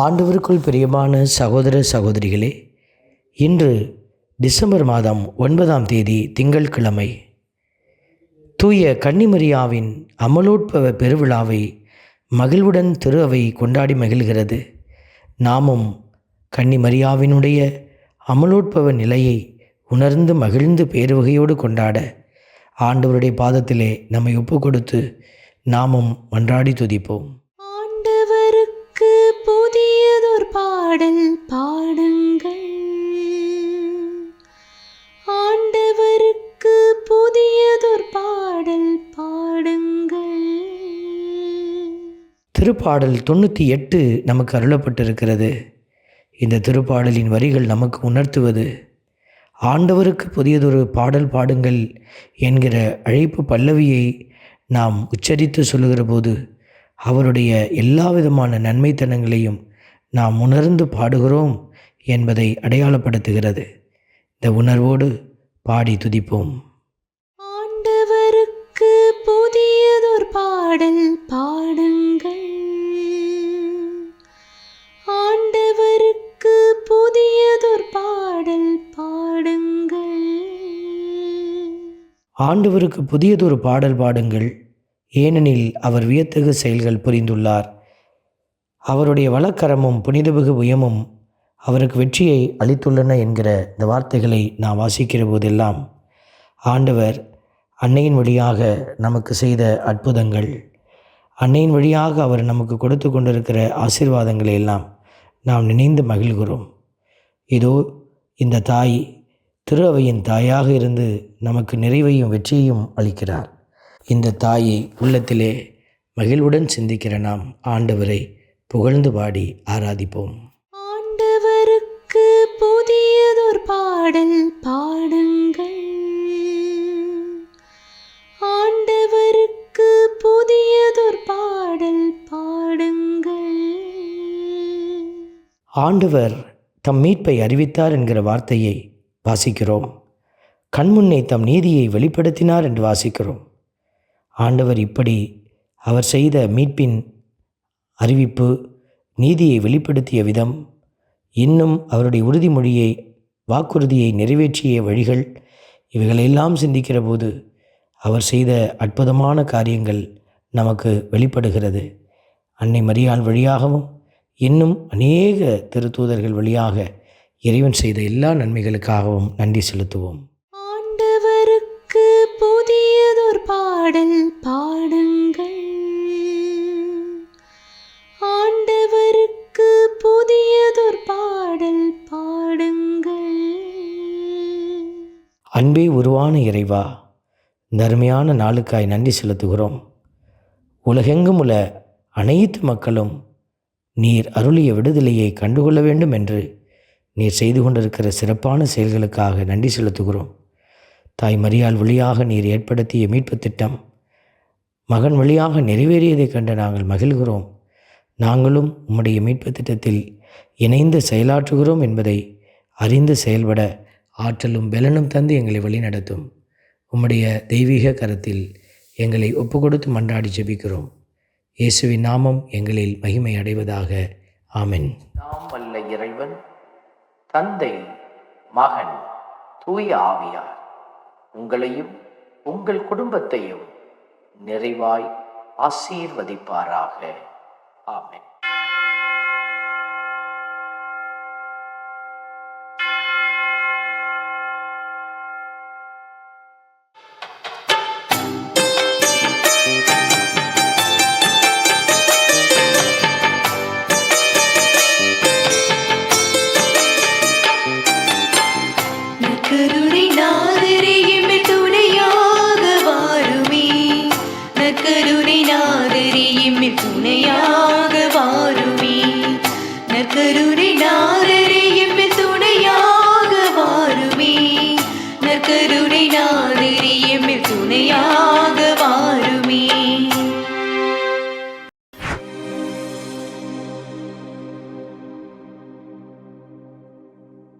ஆண்டவருக்குள் பிரியமான சகோதர சகோதரிகளே இன்று டிசம்பர் மாதம் ஒன்பதாம் தேதி திங்கட்கிழமை தூய கன்னிமரியாவின் அமலோட்பவ பெருவிழாவை மகிழ்வுடன் திரு அவை கொண்டாடி மகிழ்கிறது. நாமும் கன்னிமரியாவினுடைய அமலோட்பவ நிலையை உணர்ந்து மகிழ்ந்து பேருவகையோடு கொண்டாட ஆண்டவருடைய பாதத்திலே நம்மை ஒப்பு கொடுத்து நாமும் மன்றாடி துதிப்போம். பாடல் பாடுங்கள். ஆண்டவருக்கு புதியதொரு பாடல் பாடுங்கள். திருப்பாடல் தொண்ணூற்றி எட்டு நமக்கு அருளப்பட்டிருக்கிறது. இந்த திருப்பாடலின் வரிகள் நமக்கு உணர்த்துவது ஆண்டவருக்கு புதியதொரு பாடல் பாடுங்கள் என்கிற அழைப்பு பல்லவியை நாம் உச்சரித்து சொல்லுகிற போது அவருடைய எல்லா விதமான நன்மைத்தனங்களையும் நாம் உணர்ந்து பாடுகிறோம் என்பதை அடையாளப்படுத்துகிறது. இந்த உணர்வோடு பாடி துதிப்போம். ஆண்டவருக்கு புதியதொரு பாடல் பாடுங்கள். ஆண்டவருக்கு புதியதொரு பாடல் பாடுங்கள். ஆண்டவருக்கு புதியதொரு பாடல் பாடுங்கள். ஏனெனில் அவர் வியத்தகு செயல்கள் புரிந்துள்ளார். அவருடைய வழக்கரமும் புனிதமிகு உயமும் அவருக்கு வெற்றியை அளித்துள்ளன என்கிற இந்த வார்த்தைகளை நான் வாசிக்கிற போதெல்லாம் ஆண்டவர் அன்னையின் வழியாக நமக்கு செய்த அற்புதங்கள் அன்னையின் வழியாக அவர் நமக்கு கொடுத்து கொண்டிருக்கிற ஆசீர்வாதங்களை எல்லாம் நாம் நினைந்து மகிழ்கிறோம். இதோ இந்த தாய் திரு அவையின் தாயாக இருந்து நமக்கு நிறைவையும் வெற்றியையும் அளிக்கிறார். இந்த தாயை உள்ளத்திலே மகிழ்வுடன் சிந்திக்கிற நாம் ஆண்டவரை புகழ்ந்து பாடி ஆராதிப்போம். ஆண்டவருக்கு புதியதொரு பாடல் பாடுங்கள். ஆண்டவருக்கு புதியதொரு பாடல் பாடுங்கள். ஆண்டவர் தம் மீட்பை அறிவித்தார் என்கிற வார்த்தையை வாசிக்கிறோம். கண்முன்னே தம் நீதியை வெளிப்படுத்தினார் என்று வாசிக்கிறோம். ஆண்டவர் இப்படி அவர் செய்த மீட்பின் அறிவிப்பு நீதியை வெளிப்படுத்திய விதம் இன்னும் அவருடைய உறுதிமொழியை வாக்குறுதியை நிறைவேற்றிய வழிகள் இவைகளெல்லாம் சிந்திக்கிற போது அவர் செய்த அற்புதமான காரியங்கள் நமக்கு வெளிப்படுகிறது. அன்னை மரியாள் வழியாகவும் இன்னும் அநேக திருத்தூதர்கள் வழியாக இறைவன் செய்த எல்லா நன்மைகளுக்காகவும் நன்றி செலுத்துவோம். அன்பே உருவான இறைவா இந்த அருமையான நாளுக்காய் நன்றி செலுத்துகிறோம். உலகெங்கும் உள்ள அனைத்து மக்களும் நீர் அருளிய விடுதலையை கண்டுகொள்ள வேண்டும் என்று நீர் செய்து கொண்டிருக்கிற சிறப்பான செயல்களுக்காக நன்றி செலுத்துகிறோம். தாய் மரியால் வழியாக நீர் ஏற்படுத்திய மீட்பு திட்டம் மகன் வழியாக நிறைவேறியதைக் கண்டு நாங்கள் மகிழ்கிறோம். நாங்களும் உம்முடைய மீட்பு திட்டத்தில் இணைந்து செயலாற்றுகிறோம் என்பதை அறிந்து செயல்பட ஆற்றலும் பலனும் தந்து எங்களை வழிநடத்தும். உம்முடைய தெய்வீக கரத்தில் எங்களை ஒப்பு கொடுத்து மன்றாடி ஜெபிக்கிறோம். இயேசுவின் நாமம் எங்களில் மகிமை அடைவதாக. ஆமென். நாம் வல்ல இறைவன் தந்தை மகன் தூய ஆவியார் உங்களையும் உங்கள் குடும்பத்தையும் நிறைவாய் ஆசீர்வதிப்பாராக. ஆமென். துணையாக வாருமே. நற்கருணை நாதரே எம்மை துணையாக வாருமே. நற்கருணை நாதரே எம்மை துணையாக